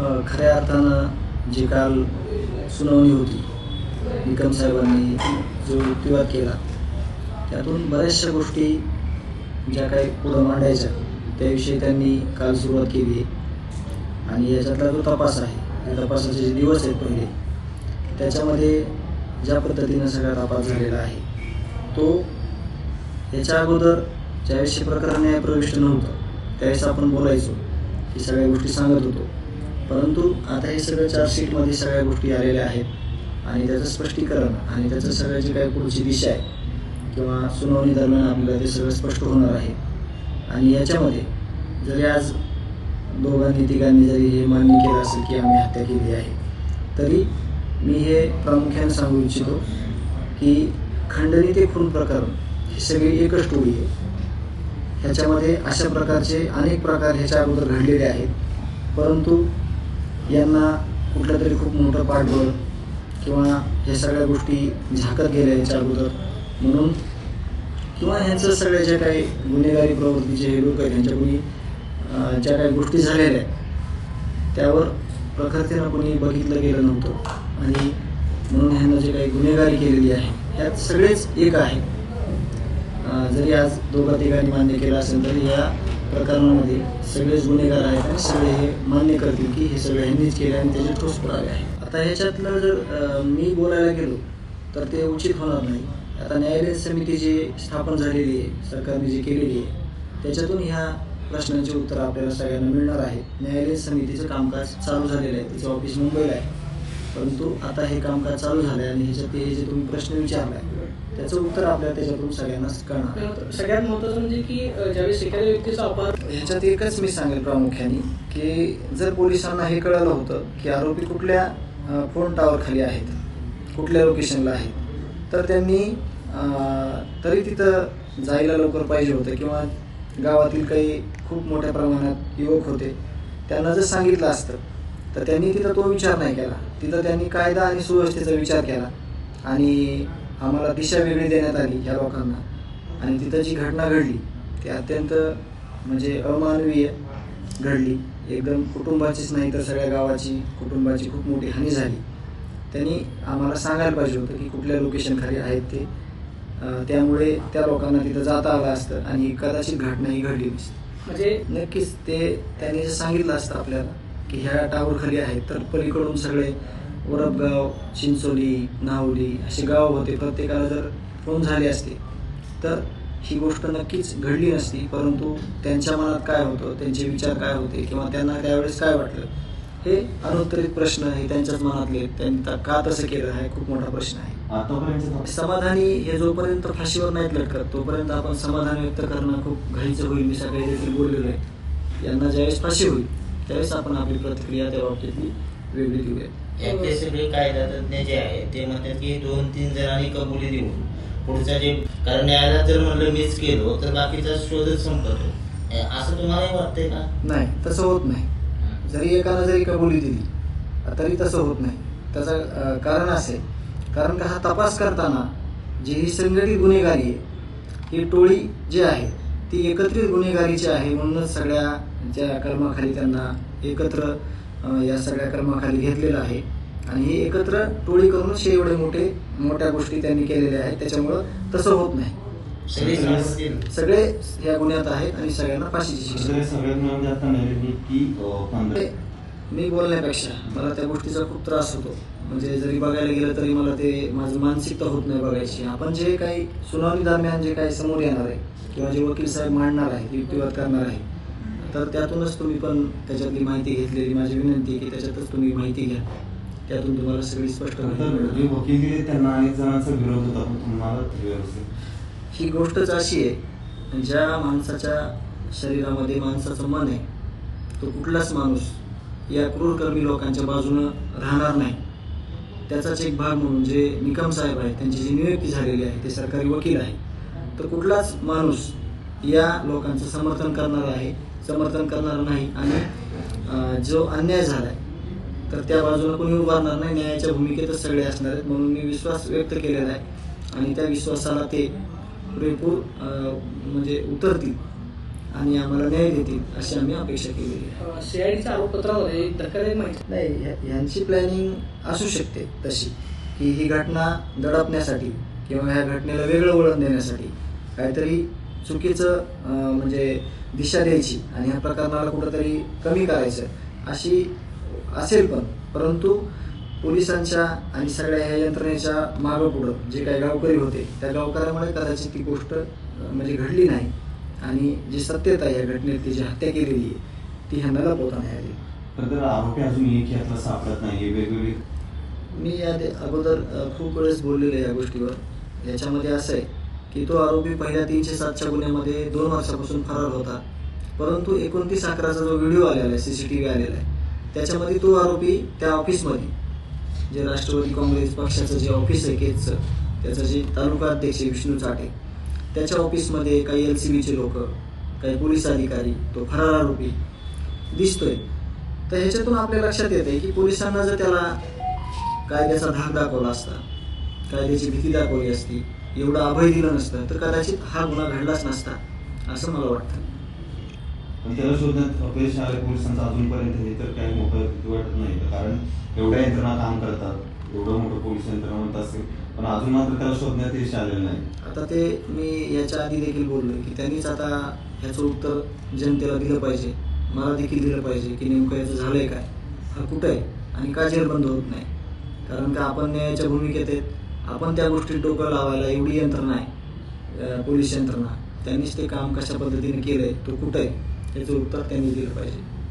खऱ्या अर्थानं जी काल सुनावणी होती निकम साहेबांनी जो युक्तिवाद केला त्यातून बऱ्याचशा गोष्टी ज्या काही पुढं मांडायच्या त्याविषयी त्यांनी काल सुरुवात केली आणि याच्यातला जो तपास आहे या तपासाचे जे दिवस आहेत पहिले त्याच्यामध्ये ज्या पद्धतीनं सगळा तपास झालेला आहे तो याच्या अगोदर ज्यावेळेस प्रकरण न्याय प्रविष्ट नव्हतं त्यावेळेस आपण बोलायचो की सगळ्या गोष्टी सांगत होतो. परंतु आता हे सगळं चार्जशीटमध्ये सगळ्या गोष्टी आलेल्या आहेत. आणि त्याचं स्पष्टीकरण आणि त्याचं सगळं जे काही पुढची दिशा आहे किंवा सुनावणी दरम्यान आपल्याला ते सगळं स्पष्ट होणार आहे. आणि याच्यामध्ये जरी आज दोघांनी तिघांनी जरी हे मान्य केलं असेल की आम्ही हत्या केली आहे तरी मी हे प्रामुख्याने सांगू इच्छितो की खंडणी ते खून प्रकरण ही सगळी एकच टोळी आहे. ह्याच्यामध्ये अशा प्रकारचे अनेक प्रकार ह्याच्या अगोदर घडलेले आहेत. परंतु यांना कुठलं तरी खूप मोठं पाठबळ किंवा ह्या सगळ्या गोष्टी झाकत गेल्या याच्या अगोदर. म्हणून किंवा ह्यांचं सगळ्या ज्या काही गुन्हेगारी प्रवृत्तीचे हे लोक आहेत ह्यांच्याकडून ज्या काही गोष्टी झालेल्या आहेत त्यावर प्रखरतेनं कोणी बघितलं गेलं नव्हतं. आणि म्हणून ह्यांना जे काही गुन्हेगारी केलेली आहे ह्यात सगळेच एक आहे. जरी आज दोघा तिघांनी मान्य केलं असेल तरी या प्रकरणामध्ये सगळेच गुन्हेगार आहेत आणि सगळे हे मान्य करतील की हे सगळे ह्यांनीच केले आणि त्याचे ठोस पुरावे आहे आता ह्याच्यातलं जर मी बोलायला गेलो तर ते उचित होणार नाही. आता न्यायालय समिती जी स्थापन झालेली आहे सरकारने जी केलेली आहे त्याच्यातून ह्या प्रश्नांची उत्तर आपल्याला सगळ्यांना मिळणार आहे. न्यायालय समितीचं कामकाज चालू झालेलं आहे. तिचं ऑफिस मुंबईला आहे. परंतु आता हे कामकाज चालू झालं आणि ह्याच्यात हे जे तुम्ही प्रश्न विचारलाय त्याचं उत्तर आपल्याला त्याच्यातून सगळ्यांनाच कळणार. सगळ्यात महत्वाचं म्हणजे की ज्यावेळेस एखाद्या व्यक्तीचा अपराध ह्याच्यात एकच मी सांगेल प्रामुख्याने की जर पोलिसांना हे कळलं होतं की आरोपी कुठल्या फोन टावर खाली आहेत कुठल्या लोकेशनला आहेत तर त्यांनी तरी तिथं जायला लवकर पाहिजे होतं किंवा गावातील काही खूप मोठ्या प्रमाणात युवक होते त्यांना जर सांगितलं असतं तर त्यांनी तिथं तो विचार नाही केला. तिथं त्यांनी कायदा आणि सुव्यवस्थेचा विचार केला. आणि आम्हाला दिशा वेगळी देण्यात आली ह्या लोकांना. आणि तिथं जी घटना घडली ती अत्यंत म्हणजे अमानवीय घडली. एकदम कुटुंबाचीच नाही तर सगळ्या गावाची कुटुंबाची खूप मोठी हानी झाली. त्यांनी आम्हाला सांगायला पाहिजे होतं की कुठल्या लोकेशन खाली आहेत ते. त्यामुळे त्या लोकांना तिथं जाता आलं असतं आणि कदाचित घटना ही घडली नसती. म्हणजे नक्कीच ते त्यांनी जर सांगितलं असतं आपल्याला की ह्या टावर खाली आहेत तर पलीकडून सगळे वरपगाव चिंचोली नावली असे गाव होते. प्रत्येकाला जर फोन झाले असते तर ही गोष्ट नक्कीच घडली नसती. परंतु त्यांच्या मनात काय होतं? त्यांचे विचार काय होते? किंवा त्यांना त्यावेळेस काय वाटलं? हे अनुत्तरित प्रश्न हे त्यांच्याच मनातले. त्यांनी का तसं केलं? हा खूप मोठा प्रश्न आहे. समाधानी हे जोपर्यंत फाशीवर नाहीत लटकत तोपर्यंत आपण समाधान व्यक्त करणं खूप घाईचं होईल. मी सकाळी देखील बोललेलो आहे. यांना ज्यावेळेस फाशी होईल त्यावेळेस आपण आपली प्रतिक्रिया त्या बाबतीतली वेगळी देऊया याचे सगळे कायदा जे आहेत ते म्हणतात की दोन तीन जणांनी कबुली देऊन पुढचा जे कारण न्यायालयात जर म्हणलं मीच केलो तर बाकीचा शोधच संपतो. असं तुम्हालाही वाटतंय का? नाही तसं होत नाही. जरी एकानं जरी कबुली दिली तरी तसं होत नाही. त्याचं कारण असे कारण का हा तपास करताना जी ही संघटित गुन्हेगारी आहे ही टोळी जी आहे ती एकत्रित गुन्हेगारीची आहे म्हणूनच सगळ्या ज्या कर्माखाली त्यांना एकत्र या सगळ्या कर्माखाली घेतलेलं आहे. आणि हे एकत्र टोळी करूनच हे एवढे मोठे मोठ्या गोष्टी त्यांनी केलेल्या आहेत. त्याच्यामुळं तसं होत नाही. सगळे ह्या गुन्ह्यात आहेत आणि सगळ्यांना फाशीची शिक्षा. मी बोलण्यापेक्षा मला त्या गोष्टीचा खूप त्रास होतो. म्हणजे जरी बघायला गेलं तरी मला ते माझं मानसिकता होत नाही बघायची. आपण जे काही सुनावणी दरम्यान जे काही समोर येणार आहे किंवा जे वकील साहेब मांडणार आहे युक्तिवाद करणार आहे तर त्यातूनच तुम्ही पण त्याच्यातली माहिती घेतलेली. माझी विनंती की त्याच्यातच तुम्ही माहिती घ्या. त्यातून तुम्हाला सगळी स्पष्ट तर माहिती जे मिळेल. वकील दिले त्यांना अनेक जणांचा विरोध होता पण तुम्हाला व्यवस्थित. ही गोष्टच अशी आहे ज्या माणसाच्या शरीरामध्ये माणसाचं मन आहे तो कुठलाच माणूस या क्रूरकर्मी लोकांच्या बाजूनं राहणार नाही. त्याचाच एक भाग म्हणून जे निकम साहेब आहेत त्यांची जी नियुक्ती झालेली आहे ते सरकारी वकील आहे तर कुठलाच माणूस या लोकांचं समर्थन करणार आहे समर्थन करणार नाही आणि जो अन्याय झालाय तर त्या बाजूला कोणी उभारणार नाही न्यायाच्या भूमिकेतच सगळे असणार आहेत म्हणून मी विश्वास व्यक्त केलेला आहे. आणि त्या विश्वासाला ते पुरेपूर म्हणजे उतरतील. आणि आम्हाला न्याय देतील अशी आम्ही अपेक्षा केलेली आहे. सीआयडीच्या आरोपपत्रामध्ये एक धक्कादायक माहिती नाही ह्यांची प्लॅनिंग असू शकते तशी की ही घटना दडपण्यासाठी किंवा ह्या घटनेला वेगळं वळण देण्यासाठी काहीतरी चुकीचं म्हणजे दिशा द्यायची आणि ह्या प्रकरणाला कुठंतरी कमी करायचं अशी असेल पण. परंतु पोलिसांच्या आणि सगळ्या ह्या यंत्रणेच्या मागं पुढं जे काही गावकरी होते त्या गावकऱ्यामुळे कदाचित ती गोष्ट म्हणजे घडली नाही. आणि जी सत्यता या घटनेत ती जी हत्या केलेली आहे ती ह्यांना लपवता नाही आली तर आरोपी अजून एक यातला सापडत नाही वेगवेगळे. मी या अगोदर खूप वेळेस बोललेलो आहे या गोष्टीवर. याच्यामध्ये असं आहे की तो आरोपी पहिल्या तीनशे सातच्या गुन्ह्यामध्ये दोन वर्षापासून फरार होता. परंतु एकोणतीस अकराचा जो व्हिडिओ आलेला आहे सी सी टी व्ही आलेला आहे त्याच्यामध्ये तो आरोपी त्या ऑफिसमध्ये जे राष्ट्रवादी काँग्रेस पक्षाचं जे ऑफिस आहे केजचं त्याचं जे तालुका अध्यक्ष विष्णू चाटे त्याच्या ऑफिसमध्ये काही एल सी बीचे लोक काही पोलीस अधिकारी तो फरार आरोपी दिसतोय. तर ह्याच्यातून आपल्या लक्षात येते की पोलिसांना जर त्याला कायद्याचा धाक दाखवला असता कायद्याची भीती दाखवली असती एवढं अभय दिलं नसतं तर कदाचित हा गुन्हा घडलाच नसता असं मला वाटतं. पण त्याला शोधण्यात अपयश आले पोलिसांचं अजूनपर्यंत हे तर काही मोठं वाटत नाही कारण एवढ्या यंत्रणा काम करतात. एवढं मोठं पोलीस यंत्रणा असेल पण अजून मात्र त्याला शोधण्यात यश आलेलं नाही. आता ते मी याच्या आधी देखील बोललो की त्यांनीच आता ह्याचं उत्तर जनतेला दिलं पाहिजे. मला देखील दिलं पाहिजे की नेमकं याचं झालंय काय? हा कुठं आहे? आणि का जेरबंद होत नाही? कारण का आपण न्यायाच्या भूमिकेत आहेत. आपण त्या गोष्टी डोकं लावायला एवढी यंत्रणा आहे. पोलीस यंत्रणा. त्यांनीच ते काम कशा पद्धतीने केलंय? तो कुठं आहे? याचं उत्तर त्यांनी दिलं पाहिजे.